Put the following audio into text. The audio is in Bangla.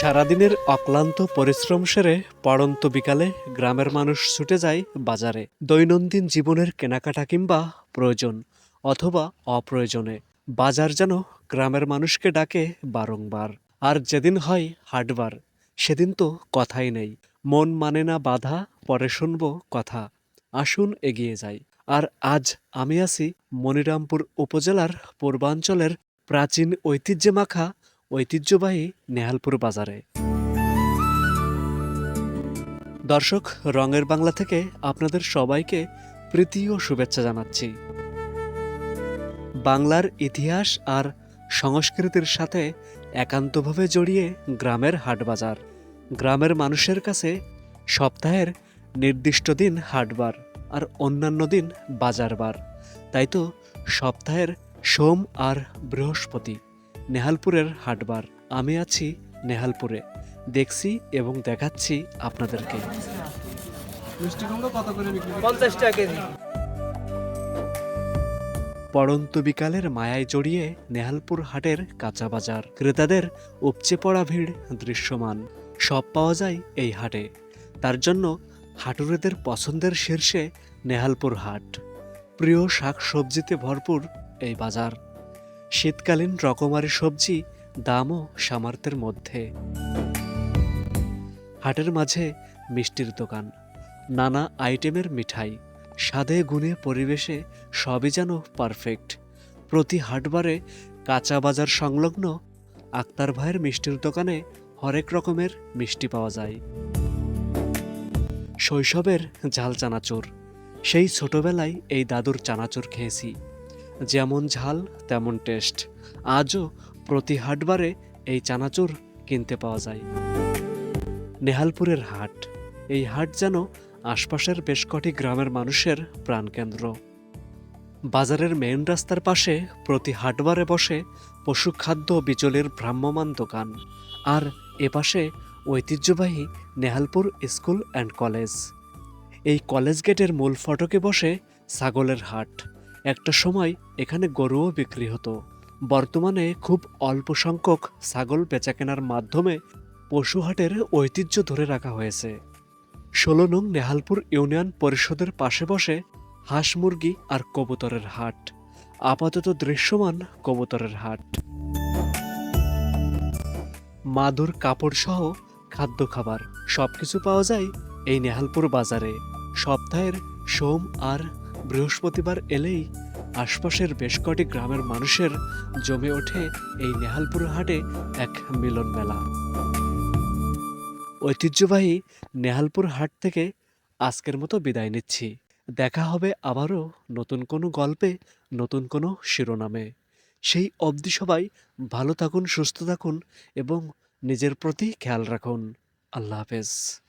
সারাদিনের অক্লান্ত পরিশ্রম সেরে পড়ন্ত বিকালে গ্রামের মানুষ ছুটে যায় বাজারে। দৈনন্দিন জীবনের কেনাকাটা কিংবা প্রয়োজন অথবা অপ্রয়োজনে। বাজার যেন গ্রামের মানুষকে ডাকে বারংবার। আর যেদিন হয় হাটবার, সেদিন তো কথাই নেই। মন মানে না বাধা, পরে শুনব কথা। আসুন এগিয়ে যাই। আর আজ আমি আছি মনিরামপুর উপজেলার পূর্বাঞ্চলের প্রাচীন ঐতিহ্যে মাখা ঐতিহ্যবাহী নেহালপুর বাজারে। দর্শক, রঙের বাংলা থেকে আপনাদের সবাইকে প্রীতি ও শুভেচ্ছা জানাচ্ছি। বাংলার ইতিহাস আর সংস্কৃতির সাথে একান্তভাবে জড়িয়ে গ্রামের হাটবাজার গ্রামের মানুষের কাছে সপ্তাহের নির্দিষ্ট দিন হাটবার আর অন্যান্য দিন বাজারবার। তাই তো সপ্তাহের সোম আর বৃহস্পতি। নেহালপুরের হাটবার। আমি আছি নেহালপুরে। দেখছি এবং দেখাচ্ছি আপনাদেরকে। মিষ্টি কুমড়ো কত করে বিক্রি পঞ্চাশ টাকা কেজি। পড়ন্ত বিকালের মায়ায় জড়িয়ে নেহালপুর হাটের কাঁচা বাজার। ক্রেতাদের উপচে পড়া ভিড় দৃশ্যমান। সব পাওয়া যায় এই হাটে। তার জন্য হাটুরেদের পছন্দের শীর্ষে নেহালপুর হাট। প্রিয় শাক সবজিতে ভরপুর এই বাজার। শীতকালীন রকমারি সবজি দামও সামর্থ্যের মধ্যে। হাটের মাঝে মিষ্টির দোকান, নানা আইটেমের মিঠাই, স্বাদে গুণে পরিবেশে সবই যেন পারফেক্ট। প্রতি হাটবারে কাঁচা বাজার সংলগ্ন আক্তার ভাইয়ের মিষ্টির দোকানে হরেক রকমের মিষ্টি পাওয়া যায়। শৈশবের ঝাল চানাচুর, সেই ছোটবেলায় এই দাদুর চানাচুর খেয়েছি। যেমন ঝাল, তেমন টেস্ট। আজও প্রতি হাটবারে এই চানাচুর কিনতে পাওয়া যায়। নেহালপুরের হাট। এই হাট যেন আশপাশের বেশ কটি গ্রামের মানুষের প্রাণকেন্দ্র। বাজারের মেইন রাস্তার পাশে প্রতি হাটবারে বসে পশুখাদ্য বিচলের ভ্রাম্যমান দোকান। আর এপাশে ঐতিহ্যবাহী নেহালপুর স্কুল অ্যান্ড কলেজ। এই কলেজ গেটের মূল ফটকে বসে ছাগলের হাট। একটা সময় এখানে গরুও বিক্রি হতো। বর্তমানে খুব অল্প সংখ্যক ছাগল বেচাকেনার মাধ্যমে পশুহাটের ঐতিহ্য ধরে রাখা হয়েছে। ষোলো নং নেহালপুর ইউনিয়ন পরিষদের পাশে বসে হাঁস মুরগি আর কবুতরের হাট। আপাতত দৃশ্যমান কবুতরের হাট। মাদুর, কাপড় সহ খাদ্য খাবার সবকিছু পাওয়া যায় এই নেহালপুর বাজারে। সপ্তাহের সোম আর বৃহস্পতিবার এলেই আশপাশের বেশ কটি গ্রামের মানুষের জমে ওঠে এই নেহালপুর হাটে এক মিলন মেলা। ঐতিহ্যবাহী নেহালপুর হাট থেকে আজকের মতো বিদায় নিচ্ছি। দেখা হবে আবারও নতুন কোনো গল্পে, নতুন কোনো শিরোনামে। সেই অবধি সবাই ভালো থাকুন, সুস্থ থাকুন এবং নিজের প্রতি খেয়াল রাখুন। আল্লাহ হাফেজ।